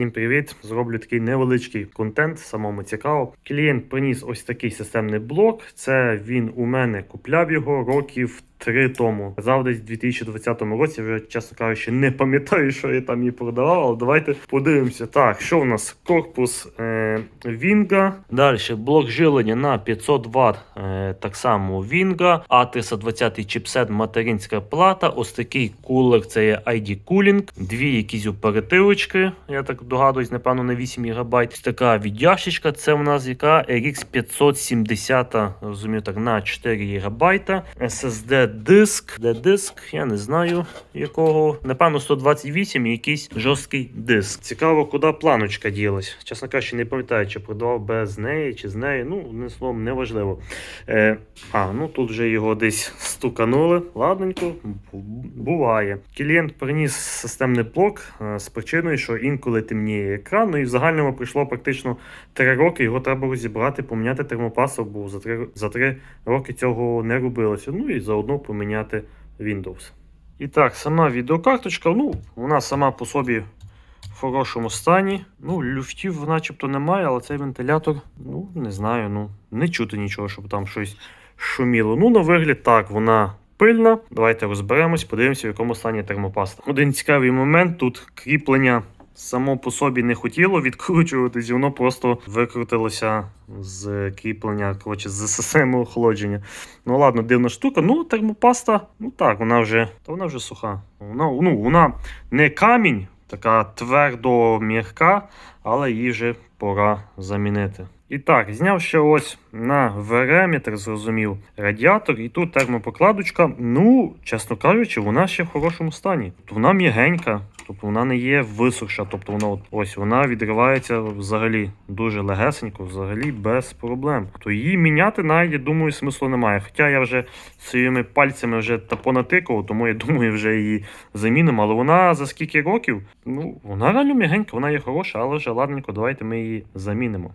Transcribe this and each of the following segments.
Всім привіт! Зроблю такий невеличкий контент, самому цікаво. Клієнт приніс ось такий системний блок. Це він у мене купляв його років три тому. Казав десь у 2020 році. Вже чесно кажучи, не пам'ятаю, що я там її продавав, але давайте подивимося. Так, що у нас? Корпус е, Вінга. Далі блок жилення на 500 Вт. Е, так само Вінга, А320 чіпсет, материнська плата. Ось такий кулер, це є ID Cooling. Дві якісь оперативочки. Я так догадуюсь, напевно, на 8 ГБ. Ось така віддяшечка. Це у нас яка RX 570, розумію так, на 4 ГБ. SSD диск. Де диск? Я не знаю якого. Напевно, 128 і якийсь жорсткий диск. Цікаво, куди планочка ділась. Чесно кажучи, не пам'ятаю, чи продавав без неї, чи з неї. Ну, одним словом, неважливо. Е, а, ну тут вже його десь стуканули. Ладненько, буває. Клієнт приніс системний блок е, з причиною, що інколи темніє екран. Ну і в загальному пройшло практично 3 роки. Його треба розібрати, поміняти термопасу, бо за 3, за 3 роки цього не робилося. Ну і заодно поміняти Windows. І так, сама відеокарточка, ну, вона сама по собі в хорошому стані. Ну, люфтів начебто немає, але цей вентилятор, ну, не знаю, ну, не чути нічого, щоб там щось шуміло. Ну, на вигляд, так, вона пильна. Давайте розберемось, подивимося, в якому стані термопаста. Один цікавий момент тут кріплення. Само по собі не хотіло відкручуватись, воно просто викрутилося з кріплення, коротше, з системи охолодження. Ну ладно, дивна штука. Ну, термопаста, ну так, вона вже, та вона вже суха. Вона, ну, вона не камінь, така твердо м'яка, але її вже пора замінити. І так, зняв ще ось на вереметр, зрозумів, радіатор, і тут термопокладочка. Ну, чесно кажучи, вона ще в хорошому стані. Тобто вона м'ягенька, тобто вона не є висохша, тобто вона от, ось вона відривається взагалі дуже легесенько, взагалі без проблем. То її міняти навіть, я думаю, смислу немає. Хоча я вже своїми пальцями вже та понатикав, тому я думаю, вже її замінимо. Але вона за скільки років? Ну, вона реально м'ягенька, вона є хороша, але вже ладненько, давайте ми її замінимо.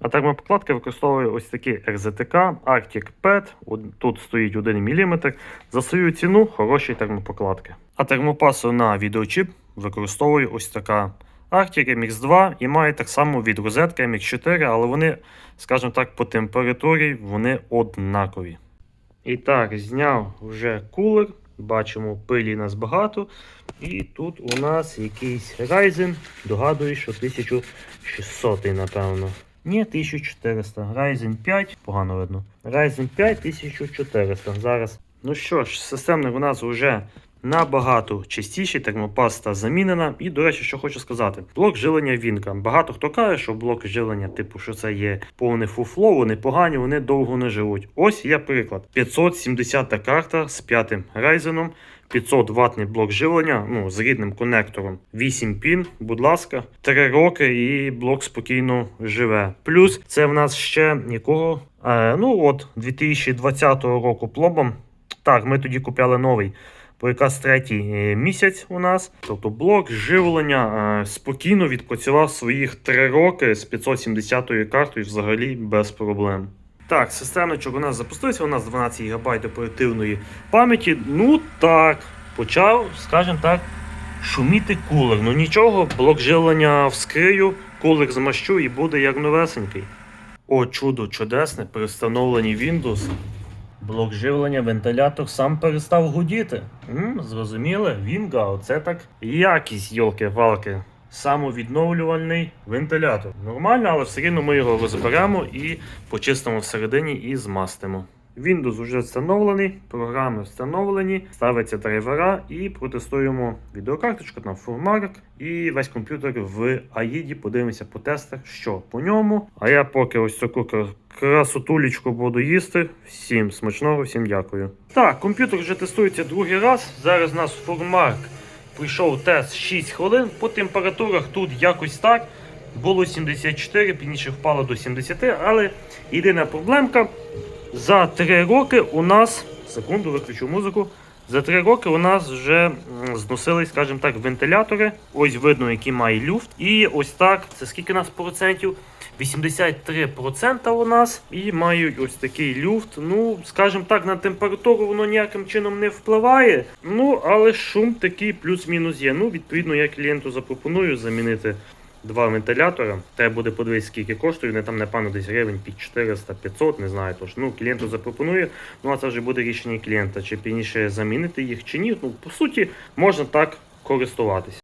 А термопокладка використовує ось такі РЗТК Arctic PET. Тут стоїть 1 мм. За свою ціну хороші термопокладки. А термопасу на відеочіп використовує ось така Arctic MX2 і має так само від розетки MX4, але вони, скажімо так, по температурі вони однакові. І так, зняв вже кулер. Бачимо, пилі нас багато. І тут у нас якийсь Ryzen. Догадуюсь, що 1600, напевно. Ні, 1400. Ryzen 5, погано видно. Ryzen 5 1400. Зараз. Ну що ж, системник у нас вже набагато чистіший, термопаста замінена. І, до речі, що хочу сказати: блок жилення Вінка. Багато хто каже, що блок жилення, типу, що це є повне фуфло, вони погані, вони довго не живуть. Ось є приклад: 570 карта з п'ятим Ryzen. 500 ватний блок живлення, ну, з рідним конектором 8 пін, будь ласка, 3 роки і блок спокійно живе. Плюс це в нас ще якого? Е, ну от 2020 року пломбом. Так, ми тоді купляли новий. Бо якраз третій е, місяць у нас. Тобто блок живлення е, спокійно відпрацював своїх 3 роки з 570 картою взагалі без проблем. Так, системничок у нас запустився, у нас 12 ГБ оперативної пам'яті. Ну так, почав, скажімо так, шуміти кулер. Ну нічого, блок живлення вскрию, кулер змащу і буде як новесенький. О, чудо чудесне, при встановленні Windows. Блок живлення, вентилятор сам перестав гудіти. М, зрозуміли? Вінга, оце так якість, йолки-палки. Самовідновлювальний вентилятор. Нормально, але все рівно ми його розберемо і почистимо всередині і змастимо. Windows вже встановлений, програми встановлені, ставиться драйвера і протестуємо відеокарточку на Фурмарк і весь комп'ютер в AID. Подивимося по тестах, що по ньому. А я поки ось таку кра- красотулечку буду їсти. Всім смачного, всім дякую. Так, комп'ютер вже тестується другий раз. Зараз у нас Фурмарк прийшов тест 6 хвилин. По температурах тут якось так. Було 74, пізніше впало до 70, але єдина проблемка. За 3 роки у нас. Секунду, виключу музику. За 3 роки у нас вже зносились, скажімо так, вентилятори. Ось видно, який має люфт. І ось так. Це скільки у нас процентів? 83% у нас і мають ось такий люфт. Ну, скажімо так, на температуру воно ніяким чином не впливає. Ну, але шум такий плюс-мінус є. Ну, відповідно, я клієнту запропоную замінити два вентилятора. Треба буде подивитися, скільки коштує. Вони там, напевно, десь гривень під 400-500, не знаю. Тож, ну, клієнту запропоную. Ну, а це вже буде рішення клієнта, чи пізніше замінити їх, чи ні. Ну, по суті, можна так користуватися.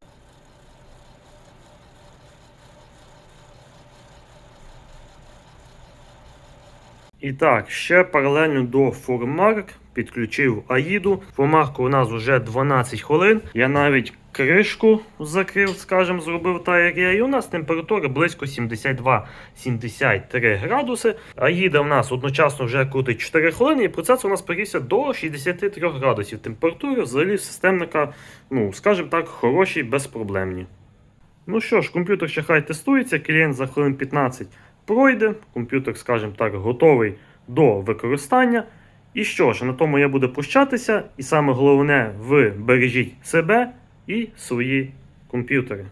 І так, ще паралельно до формарк підключив Аїду. Формарку у нас вже 12 хвилин. Я навіть кришку закрив, скажімо, зробив так, як я. І у нас температура близько 72-73 градуси. Аїда в нас одночасно вже крутить 4 хвилини, і процес у нас перевівся до 63 градусів. Температури взагалі системника, ну, скажімо так, хороші, безпроблемні. Ну що ж, комп'ютер ще хай тестується, клієнт за хвилин 15 пройде. Комп'ютер, скажімо так, готовий до використання. І що ж, на тому я буду прощатися. І саме головне, ви бережіть себе і свої комп'ютери.